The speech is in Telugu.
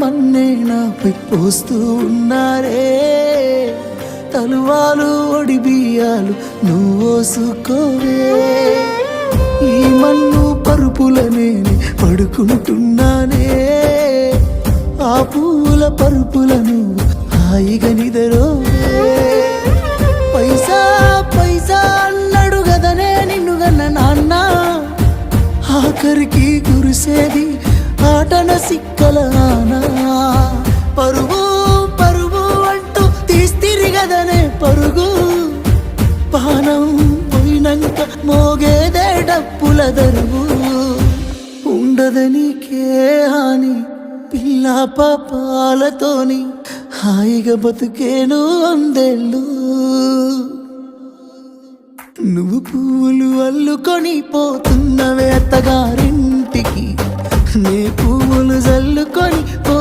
మన్నే నాపై పోస్తూ ఉన్నారే. తలువాలు ఒడి బియ్యాలు నువ్వోసుకోవే ఈ మన్ను పరుపుల నేను పడుకుంటున్నానే. ఆ పూల పరుపులను హాయిగా నిదరోవే. పైసా పైసా అన్నాడు గదనే నిన్ను గన్న నాన్న. ఆఖరికి కురిసేది ఆటన సిక్కల పరుగు పరుగు అంటూ తీస్తిరి గదనే పరుగు. పానం పోయినంక మోగేదే డప్పుల దరువు. ఉండదనికే హాని పిల్ల పాపాలతోని హాయిగా బతుకేను అందేళ్ళు. నువ్వు పూలు అల్లుకొని పోతున్నవే అత్తగారింటికి నే పువ్వులు జల్లుకొని పో